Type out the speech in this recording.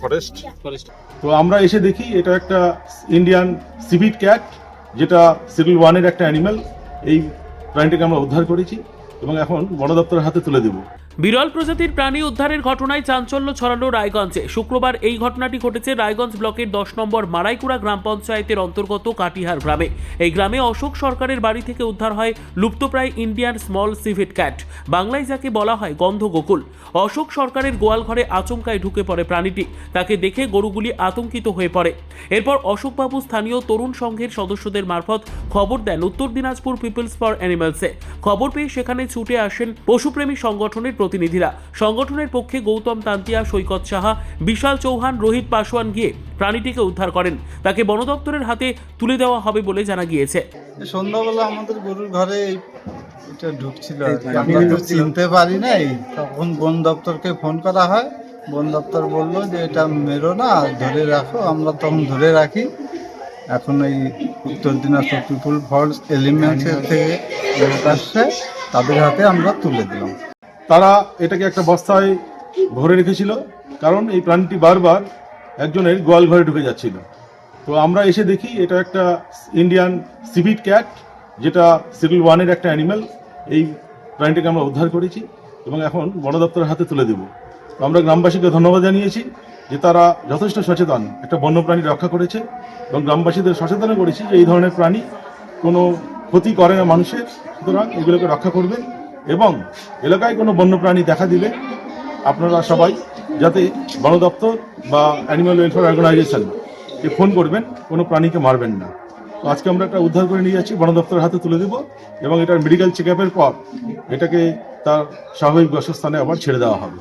Forest forest তো আমরা এসে দেখি এটা একটা ইন্ডিয়ান সিভিট ক্যাট যেটা সিভিল ওয়ানের একটা অ্যানিমাল এই প্রাণীটাকে আমরা উদ্ধার করেছি এবং এখন বন দপ্তরের হাতে তুলে দেবো। বিরল প্রজাতির প্রাণী উদ্ধারের ঘটনায় চাঞ্চল্য ছড়ালো রায়গঞ্জে। শুক্রবার এই ঘটনাটি ঘটেছে রায়গঞ্জ ব্লকের দশ নম্বর মারাইকুড়া গ্রাম পঞ্চায়েতের অন্তর্গত কাটিহার গ্রামে। এই গ্রামে অশোক সরকারের বাড়ি থেকে উদ্ধার হয় লুপ্তপ্রায় ইন্ডিয়ান স্মল সিভিট ক্যাট। বাংলায় যাকে বলা হয় গন্ধ গোকুল অশোক সরকারের গোয়াল ঘরে আচমকায় ঢুকে পড়ে প্রাণীটি। তাকে দেখে গরুগুলি আতঙ্কিত হয়ে পড়ে। এরপর অশোকবাবু স্থানীয় তরুণ সংঘের সদস্যদের মারফত খবর দেন উত্তর দিনাজপুর পিপলস ফর অ্যানিমালসে। খবর পেয়ে সেখানে ছুটে আসেন পশুপ্রেমী সংগঠনের প্রতিনিধিরা। সংগঠনের পক্ষে গৌতম তান্তিয়া সৈকত সাহা বিশাল চৌহান রোহিত পাসওয়ান গিয়ে প্রাণীটিকে উদ্ধার করেন। তাকে বন দপ্তরের হাতে তুলে দেওয়া হবে বলে জানা গিয়েছে। সন্ধ্যাবেলা আমাদের গরুর ঘরে এটা ঢুকছিল আমরা তো চিনতে পারি নাই তখন বন দপ্তরকে ফোন করা হয়। বন দপ্তর বলল যে এটা মেরো না ধরে রাখো। আমরা তখন ধরে রাখি। এখন এই উত্তর দিনাজপুর পিপুল ফরেস্ট এলিমেন্টসের থেকে লোক আসছে তাদের হাতে আমরা তুলে দিলাম। তারা এটাকে একটা বস্তায় ভরে রেখেছিল, কারণ এই প্রাণীটি বারবার একজনের গোয়াল ঘরে ঢুকে যাচ্ছিল। তো আমরা এসে দেখি এটা একটা ইন্ডিয়ান সিভিট ক্যাট যেটা সিভিল ওয়ানের একটা অ্যানিমাল এই প্রাণীটাকে আমরা উদ্ধার করেছি এবং এখন বন দপ্তরের হাতে তুলে দেব। তো আমরা গ্রামবাসীকে ধন্যবাদ জানিয়েছি যে তারা যথেষ্ট সচেতন একটা বন্যপ্রাণী রক্ষা করেছে এবং গ্রামবাসীদের সচেতন করেছি যে এই ধরনের প্রাণী কোনো ক্ষতি করে না মানুষের। সুতরাং এগুলোকে রক্ষা করবেন। এবং এলাকায় কোনো বন্যপ্রাণী দেখা দিলে আপনারা সবাই যাতে বন দপ্তর বা অ্যানিমাল ওয়েলফেয়ার অর্গানাইজেশন কে ফোন করবেন, কোনো প্রাণীকে মারবেন না। তো আজকে আমরা একটা উদ্ধার করে নিয়ে যাচ্ছি বন দপ্তরের হাতে তুলে দেব এবং এটার মেডিকেল চেক পর এটাকে তার স্বাভাবিক বাসস্থানে আবার ছেড়ে দেওয়া হবে।